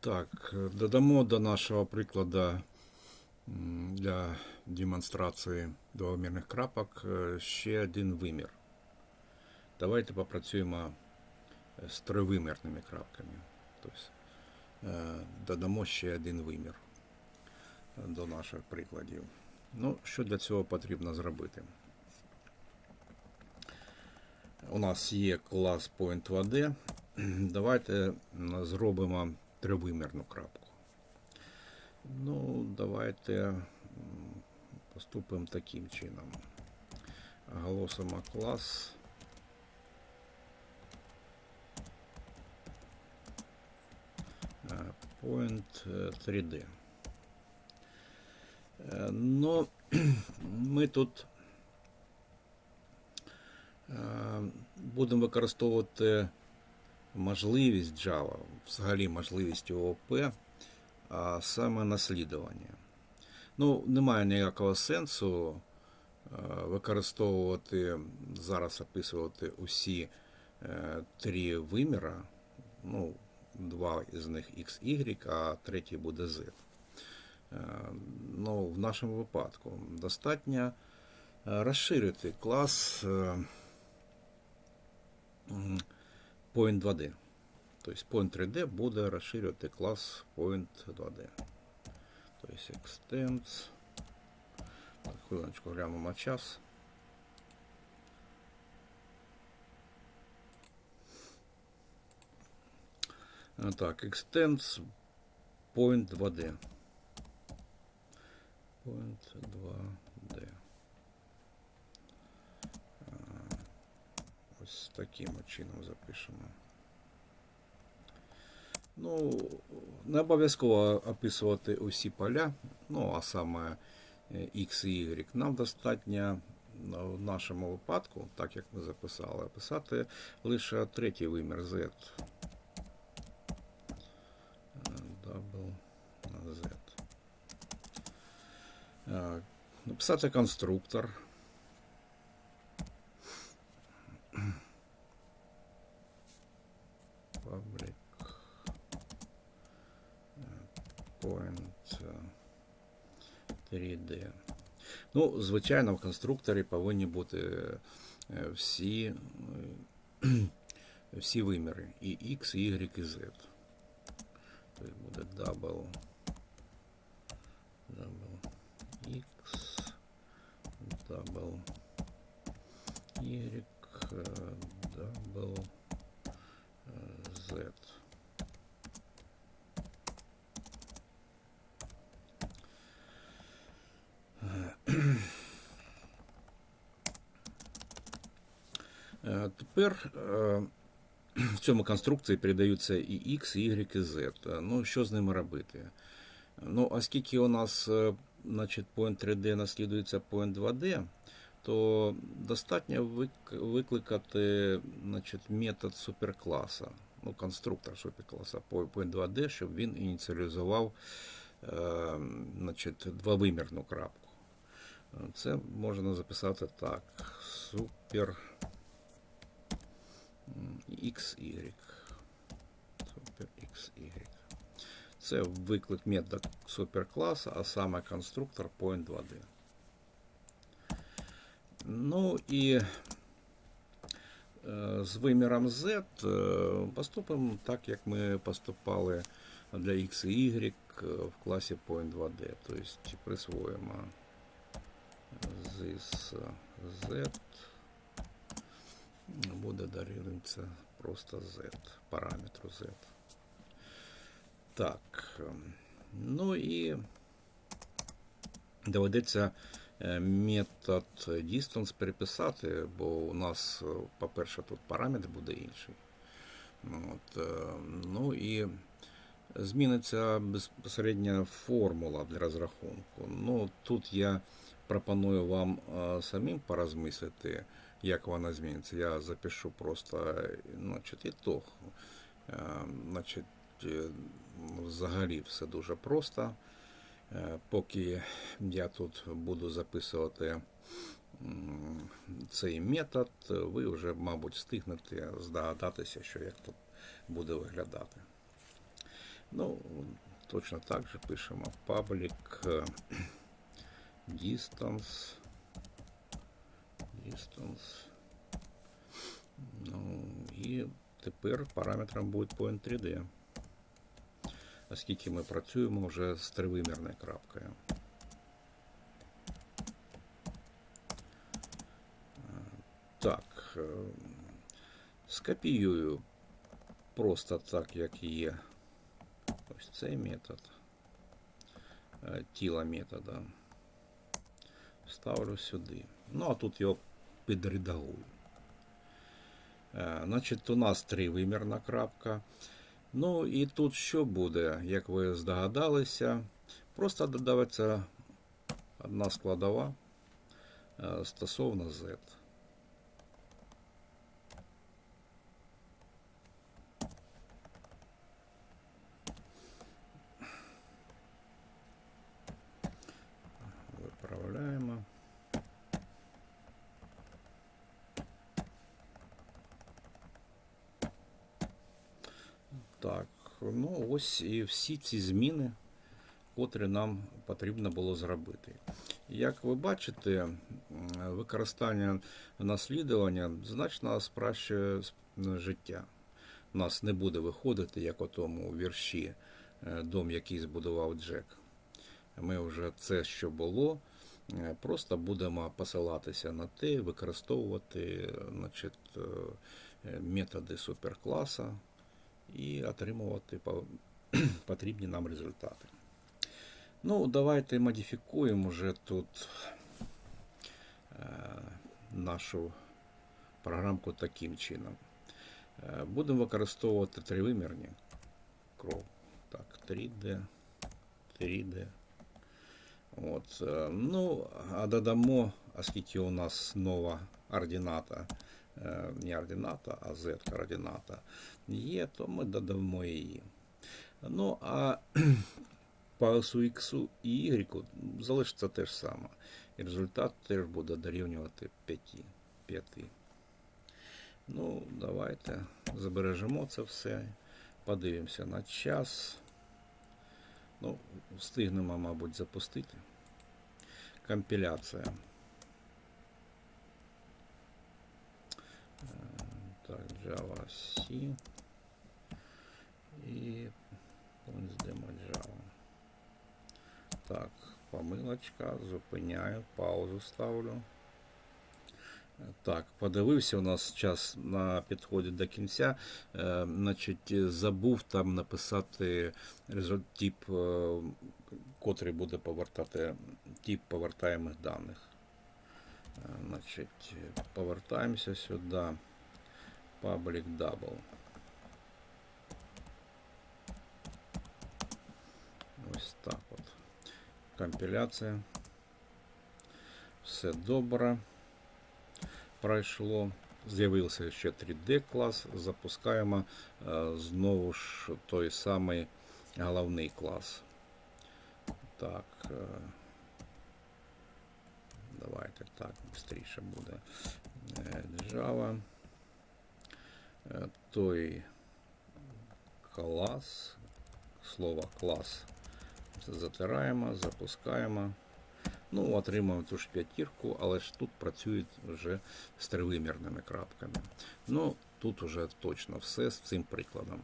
Так, додамо до нашого прикладу для демонстрації двомірних крапок е, ще один вимір. Давайте попрацюємо з тривимірними крапками. Тобто е, додамо ще один вимір до наших прикладів. Ну, що для цього потрібно зробити? У нас є клас Point2D. Давайте зробимо тривимірну крапку. Ну, давайте поступимо таким чином. Оголосимо клас. е, Point е, 3D. Е, Ну, ми тут е, будемо використовувати можливість Java, взагалі можливість ООП, а саме наслідування. Ну, немає ніякого сенсу використовувати, зараз описувати усі е, три виміра. Ну, два із них X, Y, а третій буде Z. Е, Ну, в нашому випадку достатньо е, розширити клас Point 2D. Тобто Point 3D буде розширювати клас Point 2D. Тобто Extends. Хвилиночку глянемо час. Так, Extends Point 2D. Point 2D. А, Ось таким чином запишемо. Ну, не обов'язково описувати усі поля, ну, а саме е, X і Y. Нам достатньо ну, в нашому випадку, так як ми записали, описати лише третій вимір Z. Е, Double Z. Е, Написати конструктор. Public Point е, 3D. Ну, звичайно, в конструкторі повинні бути е, всі, е, всі виміри. І X, Y, і Z. Тобто буде double X, double Y, е, double е, Z. Е, Тепер е, в цьому конструкції передаються і X, і Y, і Z. Ну, що з ними робити? Ну, оскільки у нас е, значить, point 3D наслідується point 2D, то достатньо викликати значить, метод суперкласа, ну, конструктор суперкласа point 2D, щоб він ініціалізував е, значить, двовимірну крапку. Це можна записати так. Супер XY. Супер XY. Це виклик метода суперкласа, а саме конструктор Point 2D. Ну і е, з виміром Z е, поступимо так, як ми поступали для X і Y е, в класі Point 2D. Тобто присвоїмо this Z буде дорівнюється просто Z, параметру Z. Так. ем, Ну і доведеться е, метод distance переписати, бо у нас, е, по-перше, тут параметр буде інший. От, е, ну і зміниться безпосередня формула для розрахунку. Ну, тут я пропоную вам самим порозмислити, як вона зміниться. Я запишу просто е, значить, ітог. Е, Значить, е, взагалі все дуже просто. Е, Поки я тут буду записувати цей метод, ви вже, мабуть, встигнете здогадатися, що як тут буде виглядати. Ну, точно так же пишемо public distance. Distance. Ну, і тепер параметром буде point 3D. Оскільки ми працюємо вже з тривимірною крапкою. Так, е, скопіюю просто так, як є. Ось цей метод. е, Тіла метода. Ставлю сюди. Ну, а тут його підредагую. Е, Значить, у нас тривимірна крапка. Ну і тут що буде, як ви здогадалися, просто додається одна складова е, стосовно Z. Так, ну ось і всі ці зміни, котрі нам потрібно було зробити. Як ви бачите, використання наслідування значно спрощує життя. У нас не буде виходити, як у тому вірші е, дом, який збудував Джек. Ми вже це, що було, е, просто будемо посилатися на те, використовувати е, значить, методи суперкласа і отримувати потрібні нам результати. Ну, давайте модифікуємо вже тут е, нашу програмку таким чином. Е, Будемо використовувати тривимірні кров. Так, 3D, 3D. От, е, ну, а додамо, оскільки у нас нова ордината, не ордината, а Z-координата є, то ми додамо її. Ну, а по осу X і Y залишиться те ж саме. І результат теж буде дорівнювати 5. 5. Ну, давайте збережемо це все. Подивимося на час. Ну, встигнемо, мабуть, запустити. Компіляція. Е, Так, C. І Demo Java. Так, помилочка, зупиняю, паузу ставлю. Так, подивився, у нас час на підході до кінця. Е, значить, забув там написати результ- тип, е, котрий буде повертати тип повертаємих даних. Е, Значить, повертаємося сюди. Public double. Ось так от. Компіляція. Все добре. Пройшло. З'явився ще 3D клас. Запускаємо е, знову ж той самий головний клас. Так. е, Давайте так, швидше буде. Е, Java. Е, Той клас. Слово клас затираємо, запускаємо. Ну, отримуємо ту ж п'ятірку, але ж тут працюють вже з тривимірними крапками. Ну, тут уже точно все з цим прикладом.